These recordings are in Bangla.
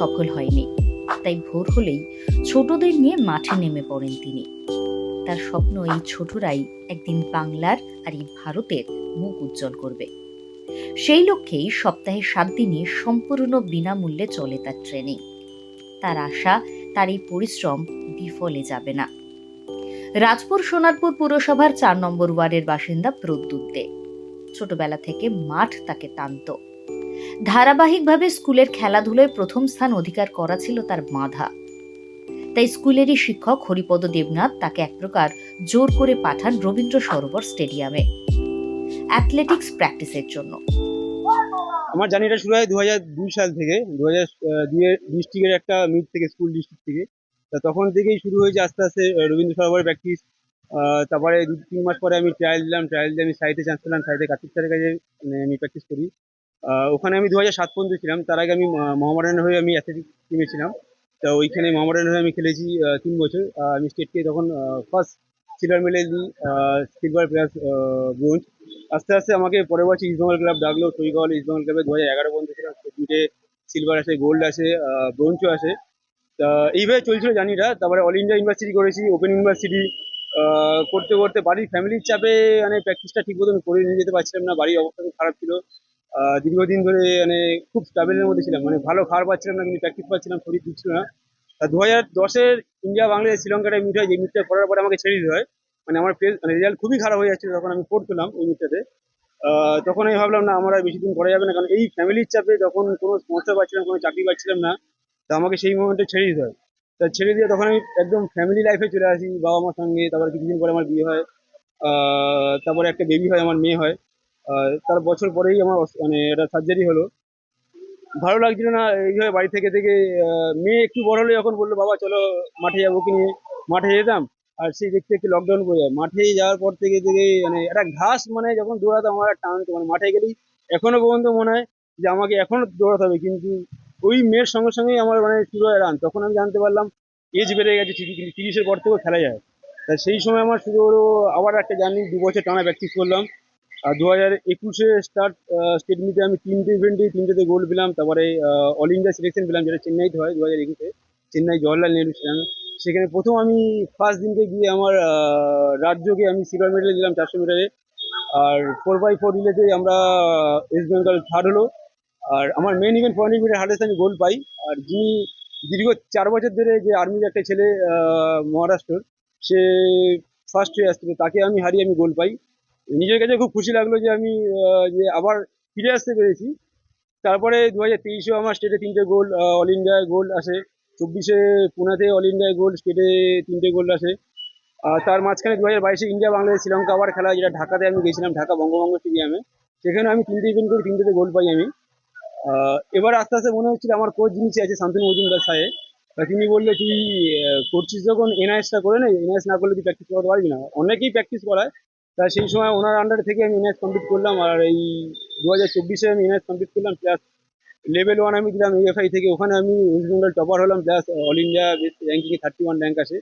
সফল হয়নি। তাই ভোর হলেই ছোটদের নিয়ে মাঠে নেমে পড়েন তিনি। তার স্বপ্ন এই ছোটরাই একদিন বাংলার আর এই ভারতের মুখ উজ্জ্বল করবে। সেই লক্ষ্যেই সপ্তাহে সাত দিনই সম্পূর্ণ বিনামূল্যে চলে তার ট্রেনিং তার আশা, তার এই পরিশ্রম বিফলে যাবে না। রাজপুর সোনারপুর পুরসভার চার নম্বর ওয়ার্ডের বাসিন্দা প্রদ্যুৎ দে। ছোটবেলা থেকে মাঠ তাকে টানত। ধারাবাহিকভাবে স্কুলের খেলাধুলায় প্রথম স্থান অধিকার করা ছিল তার বাধা তাই স্কুলেরই শিক্ষক হরিপদ দেবনাথ তাকে এক প্রকার জোর করে পাঠান রবীন্দ্র সরোবর স্টেডিয়ামে। অ্যাথলেটিক্স প্র্যাকটিসের জন্য। আমার জার্নিটা শুরু হয় দু দুই সাল থেকে দু হাজার ডিস্ট্রিক্টের একটা মিট থেকে স্কুল ডিস্ট্রিক্ট থেকে। তা তখন থেকেই শুরু হয়েছে আস্তে আস্তে রবীন্দ্র সরোবর প্র্যাকটিস তারপরে দু তিন মাস পরে আমি ট্রায়াল দিলাম ট্রায়াল দিয়ে আমি সাইডে চান্স পেলাম সাইডে কার্তিক স্যারের কাছে মানে আমি প্র্যাকটিস করি। ওখানে আমি দু হাজার সাত পর্যন্ত ছিলাম। তার আগে আমি আহ, হয়ে আমি অ্যাথলেটিক টিমে ছিলাম। তো ওইখানে মোহামেডানের হয়ে আমি খেলেছি তিন বছর। আমি স্টেটকে তখন ফার্স্ট সিলভার মেডেল দিই সিলভার প্লাস ব্রোঞ্জ আস্তে আস্তে আমাকে পরের বছর ইস্টবেঙ্গল ক্লাব ডাকলো তৈরিকল ইস্টবেঙ্গল ক্লাবে দু হাজার এগারো পর্যন্ত ছিলাম। তিনটে সিলভার আছে গোল্ড আছে ব্রোঞ্জও আছে। তা এইভাবে চলছিল জানি না তারপরে অল ইন্ডিয়া ইউনিভার্সিটি করেছি ওপেন ইউনিভার্সিটি করতে করতে বাড়ির ফ্যামিলির চাপে মানে প্র্যাকটিসটা ঠিক মতন করে নিয়ে যেতে পারছিলাম না। বাড়ির অবস্থা খুব খারাপ ছিল। দীর্ঘদিন ধরে মানে খুব স্ট্রাগলের মধ্যে ছিলাম। মানে ভালো খাবার পাচ্ছিলাম না, কিন্তু প্র্যাকটিস পাচ্ছিলাম, শরীর দিচ্ছিল না। তা দু হাজার দশের ইন্ডিয়া, বাংলাদেশ, শ্রীলঙ্কাটা মিট হয়, যে মিটটা করার পরে আমাকে ছেড়ে দিতে হয়। মানে আমার মানে রেজাল্ট খুবই খারাপ হয়ে যাচ্ছিল তখন আমি পেলাম ওই মিটটাতে তখন আমি ভাবলাম, না, আমার আর বেশি দিন করা যাবে না। কারণ এই ফ্যামিলির চাপে তখন কোনো স্পন্সর পাচ্ছিলাম, কোনো চাকরি পাচ্ছিলাম না, তা আমাকে সেই মোমেন্টে ছেড়ে দিতে হয়। তা ছেড়ে দিয়ে তখন আমি একদম ফ্যামিলি লাইফে চলে আসি বাবা মার সঙ্গে, তারপরে কিছুদিন পরে আমার বিয়ে হয়। তারপরে একটা বেবি হয়, আমার মেয়ে হয়। তার বছর পরেই আমার মানে একটা সার্জারি হলো। ভালো লাগছিল না এইভাবে বাড়ি থেকে থেকে মেয়ে একটু বড় হলে যখন বলল, বাবা, চলো মাঠে যাব কি নিয়ে? মাঠে যেতাম, আর সেই দেখতে একটু লকডাউন পড়ে যায়। মাঠে যাওয়ার পর থেকে থেকে মানে একটা ঘাস মানে যখন দৌড়াতাম, আমার টানতো মানে মাঠে গেলেই এখনও পর্যন্ত মনে হয় যে আমাকে এখনও দৌড়াতে হবে। কিন্তু ওই মেয়ের সঙ্গে সঙ্গেই আমার মানে শুরু হয় রান তখন আমি জানতে পারলাম এজ বেড়ে গেছে তিরিশের পর থেকেও খেলা যায়। তা সেই সময় আমার শুরু হলো আবার একটা জার্নি দু বছর টানা প্র্যাকটিস করলাম। দু হাজার একুশে স্টার্ট স্টেট মিটে আমি তিনটে ইভেন্টে তিনটেতে গোল্ড পেলাম। তারপরে অল ইন্ডিয়া সিলেকশন পেলাম, যেটা চেন্নাইতে হয় দু হাজার একুশে। চেন্নাই জওয়াহরলাল নেহরু ছিলাম। সেখানে প্রথম আমি ফার্স্ট দিনকে গিয়ে আমার রাজ্যকে আমি সিলভার মেডেল দিলাম চারশো মিটারে আর ফোর বাই ফোর রিলেতে আমরা ওয়েস্ট বেঙ্গল থার্ড হলো। আর আমার main event point metre hurdles আমি গোল্ড পাই। আর যিনি দীর্ঘ চার বছর ধরে যে আর্মির একটা ছেলে মহারাষ্ট্র সে ফার্স্ট হয়ে আসছিল, তাকে আমি হারিয়ে আমি গোল্ড পাই। নিজের কাছে খুব খুশি লাগল যে আমি যে আবার ফিরে আসতে পেরেছি। তারপরে দু হাজার তেইশেও আমার স্টেটে তিনটে গোল অল ইন্ডিয়ায় গোল আসে। চব্বিশে পুনেতে অল ইন্ডিয়ায় গোল স্টেটে তিনটে গোল আসে। আর তার মাঝখানে দু হাজার বাইশে ইন্ডিয়া বাংলাদেশ শ্রীলঙ্কা আবার খেলা, যেটা ঢাকাতে আমি গেছিলাম, ঢাকা বঙ্গবঙ্গ স্টেডিয়ামে সেখানে আমি তিনটে ইভেন্ট করে তিনটেতে গোল পাই আমি। এবার আস্তে আস্তে মনে হচ্ছিল আমার কোচ যিনি আছে, শান্তনু মজুমদার সাহেব। তিনি বললে, তুই করছিস যখন এনআইএসটা করে নে, এনআইএস না করলে তুই প্র্যাকটিস করতে পারবি না। অনেকেই প্র্যাকটিস করায় তা সেই সময় ওনার আন্ডারে থেকে আমি এনআইএস কমপ্লিট করলাম আর এই দু হাজার চব্বিশে আমি এনআইএস কমপ্লিট করলাম প্লাস লেভেল ওয়ান আমি দিলাম ইএফআই থেকে, ওখানে আমি ওয়েস্ট বেঙ্গল টপার হলাম প্লাস অল ইন্ডিয়া র্যাঙ্কিংয়ে থার্টি ওয়ান র্যাঙ্ক আসে।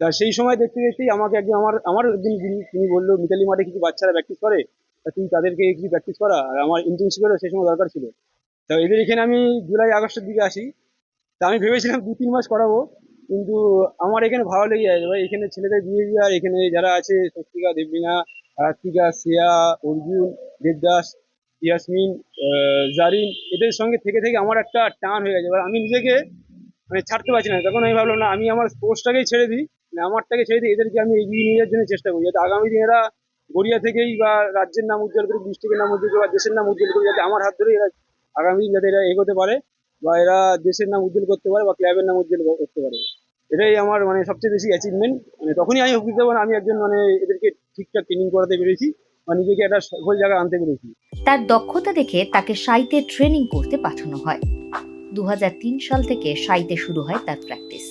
তা সেই সময় দেখতে দেখতেই আমাকে একদিন আমার আমার একদিন তিনি বলল, মিতালি মাঠে কিছু বাচ্চারা প্র্যাকটিস করে? তা তুই তাদেরকে কিছু প্র্যাকটিস করা? আর আমার ইন্টার্নশিপেরও সেই সময় দরকার ছিল। তা এদের এখানে আমি জুলাই আগস্টের দিকে আসি। তা আমি ভেবেছিলাম দু তিন মাস করাবো কিন্তু আমার এখানে ভালো লেগে যায়। এবার এখানে ছেলেদের বিয়ে বিহেভিয়ার এখানে যারা আছে স্বস্তিকা দেবলিনা রাত্রিকা শ্রেয়া, অর্জুন, দেবদাস, ইয়াসমিন জারিন, এদের সঙ্গে থেকে থেকে আমার একটা টান হয়ে গেছে। এবার আমি নিজেকে মানে ছাড়তে পারছি না। তখন আমি ভাবলাম, না, আমি আমার স্পোর্টসটাকেই ছেড়ে দিই। মানে আমারটাকে ছেড়ে দিই এদেরকে আমি এগিয়ে নিয়ে যাওয়ার জন্য চেষ্টা করি। যাতে আগামী দিন এরা গড়িয়া থেকেই বা রাজ্যের নাম উজ্জ্বল করে ডিস্ট্রিক্টের নাম উজ্জ্বল করে বা দেশের নাম উজ্জ্বল করে যাতে আমার হাত ধরে এরা আগামী দিন যাতে এরা এগোতে পারে বা এরা দেশের নাম উজ্জ্বল করতে পারে বা ক্লাবের নাম উজ্জ্বল করতে পারে। এটাই আমার মানে সবচেয়ে বেশি অ্যাচিভমেন্ট মানে তখনই আমি বুঝতে পারি আমি একজন মানে এদেরকে ঠিকঠাক ট্রেনিং করাতে পেরেছি বা নিজেকে একটা সফল জায়গায় আনতে পেরেছি। তার দক্ষতা দেখে তাকে সাইতে ট্রেনিং করতে পাঠানো হয়। দু সাল থেকে সাইতে শুরু হয় তার প্র্যাকটিস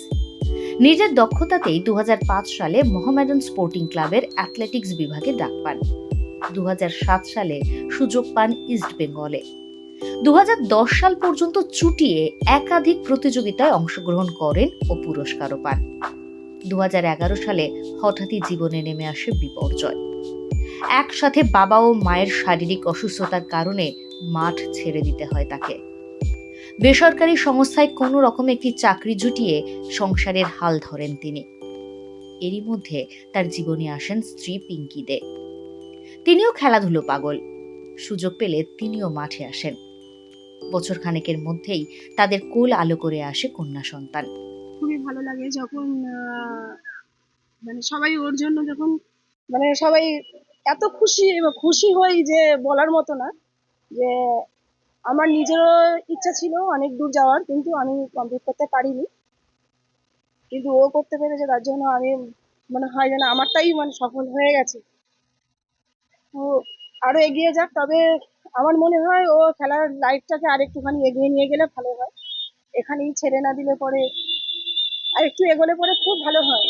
নিজের দক্ষতাতেই দু হাজার পাঁচ সালে মোহামেডান স্পোর্টিং ক্লাবের অ্যাথলেটিক্স বিভাগে ডাক পান। দু হাজার সাত সালে সুযোগ পান ইস্ট বেঙ্গলে। দু হাজার দশ সাল পর্যন্ত চুটিয়ে একাধিক প্রতিযোগিতায় অংশগ্রহণ করেন ও পুরস্কারও পান। দু হাজার এগারো সালে হঠাৎই জীবনে নেমে আসে বিপর্যয়। একসাথে বাবা ও মায়ের শারীরিক অসুস্থতার কারণে মাঠ ছেড়ে দিতে হয় তাকে। বেসরকারি সংস্থায় কোনো রকম একটি চাকরি জুটিয়ে সংসারের হাল ধরেন তিনি। এরই মধ্যে তার জীবনে আসেন স্ত্রী পিঙ্কি দে। তিনিও খেলাধুলো পাগল। সুযোগ পেলে তিনিও মাঠে আসেন। বছর খানেকের মধ্যেই তাদের কোল আলো করে আসে কন্যা সন্তান। খুবই ভালো লাগে যখন মানে সবাই ওর জন্য যখন মানে সবাই এত খুশি খুশি হই যে বলার মতো না, যে আমার নিজেরও ইচ্ছা ছিল অনেক দূর যাওয়ার, কিন্তু আমি কমপ্লিট করতে পারিনি। কিন্তু ও করতে পেরেছে, তার জন্য আমি মনে হয় যেন আমারটাই মানে সফল হয়ে গেছে। তো আরও এগিয়ে যাক, তবে আমার মনে হয় ও খেলার লাইফটাকে আরেকটুখানি এগিয়ে নিয়ে গেলে ভালো হয়। এখানেই ছেড়ে না দিলে পরে আর একটু এগোলে পরে খুব ভালো হয়।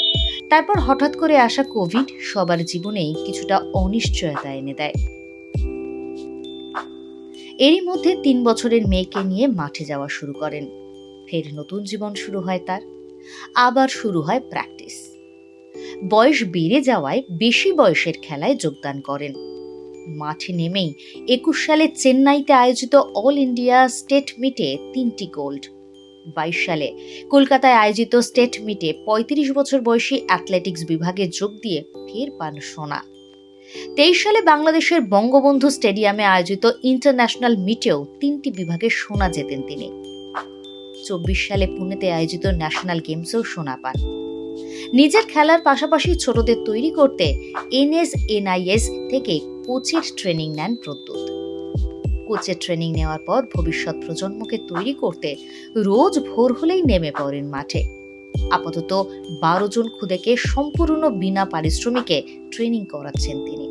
তারপর হঠাৎ করে আসা কোভিড সবার জীবনেই কিছুটা অনিশ্চয়তা এনে দেয়। এরই মধ্যে তিন বছরের মেয়েকে নিয়ে মাঠে যাওয়া শুরু করেন। ফের নতুন জীবন শুরু হয় তার। আবার শুরু হয় প্র্যাকটিস বয়স বেড়ে যাওয়ায় বেশি বয়সের খেলায় যোগদান করেন। মাঠে নেমেই একুশ সালে চেন্নাইতে আয়োজিত অল ইন্ডিয়া স্টেট মিটে তিনটি গোল্ড। বাইশ সালে কলকাতায় আয়োজিত স্টেট মিটে পঁয়ত্রিশ বছর বয়সী অ্যাথলেটিক্স বিভাগে যোগ দিয়ে ফের পান সোনা। তেইশ সালে বাংলাদেশের বঙ্গবন্ধু স্টেডিয়ামে আয়োজিত ইন্টারন্যাশনাল মিটেও তিনটি বিভাগে সোনা জেতেন তিনি। চব্বিশ সালে পুনেতে আয়োজিত ন্যাশনাল গেমসেও সোনা পান। নিজের খেলার পাশাপাশি ছোটদের তৈরি করতে এনএস এনআইএস থেকে কোচের ট্রেনিং নেন প্রদ্যুৎ কোচের ট্রেনিং নেওয়ার পর ভবিষ্যৎ প্রজন্মকে তৈরি করতে রোজ ভোর হলেই নেমে পড়েন মাঠে। আপাতত বারো জন খুদেকে সম্পূর্ণ বিনা পারিশ্রমিকে ট্রেনিং করাচ্ছেন তিনি।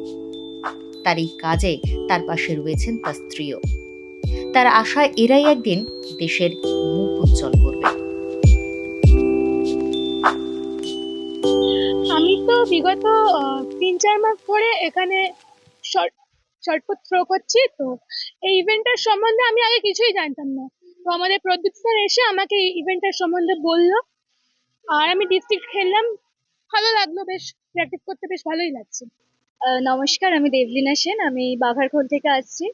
তার এই কাজে তার পাশে রয়েছেন তার স্ত্রীও। তার আশা এরাই একদিন দেশের মুখ উজ্জ্বল করবে। আমি তো বিগত তিন চার মাস ধরে এখানে শর্ট থ্রো করছি তো এই ইভেন্টটার সম্বন্ধে আমি আগে কিছুই জানতাম না। তো আমাদের প্রদীপ স্যার এসে আমাকে এই ইভেন্টটার সম্বন্ধে বলল। আর আমি ডিস্ট্রিক্ট খেললাম। ভালো লাগল, বেশ প্র্যাকটিস করতে বেশ ভালোই লাগছে। নমস্কার, আমি দেবলীনা সেন, আমি বাঘারখোল থেকে আসছি।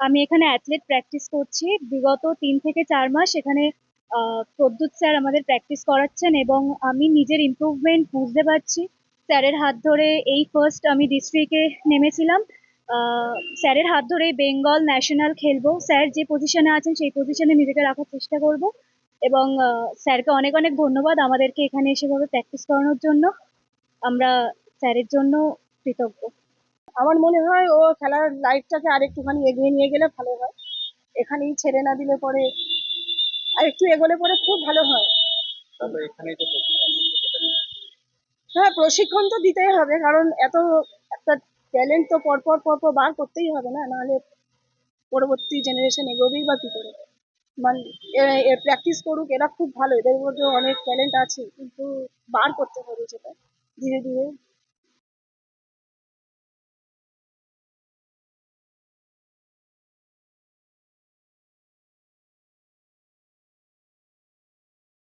আমি এখানে অ্যাথলেট প্র্যাকটিস করছি। বিগত তিন থেকে চার মাস এখানে প্রদ্যুৎ স্যার আমাদের প্র্যাকটিস করাচ্ছেন এবং আমি নিজের ইমপ্রুভমেন্ট বুঝতে পারছি। স্যারের হাত ধরে এই ফার্স্ট আমি ডিস্ট্রিক্টে নেমেছিলাম। স্যারের হাত ধরে বেঙ্গল ন্যাশনাল খেলব। স্যার যে পজিশনে আছেন সেই পজিশনে নিজেকে রাখার চেষ্টা করব। এবং স্যারকে অনেক অনেক ধন্যবাদ আমাদেরকে এখানে এসেভাবে প্র্যাকটিস করানোর জন্য। আমরা স্যারের জন্য কৃতজ্ঞ। আমার মনে হয় ও খেলার লাইফটাকে আরেকটুখানি এগিয়ে নিয়ে গেলে ভালো হয়। এখানেই ছেড়ে না দিলে পরে আর একটু এগোলে পরে খুব ভালো হয়। হ্যাঁ প্রশিক্ষণ তো দিতেই হবে কারণ এত ট্যালেন্ট তো পরপর পরপর বার করতেই হবে না, নাহলে পরবর্তী জেনারেশন এগোবেই বা কি করে? মানে প্র্যাকটিস করুক, এরা খুব ভালো, এদের মধ্যে অনেক ট্যালেন্ট আছে, কিন্তু বার করতে হবে সেটা, ধীরে ধীরে।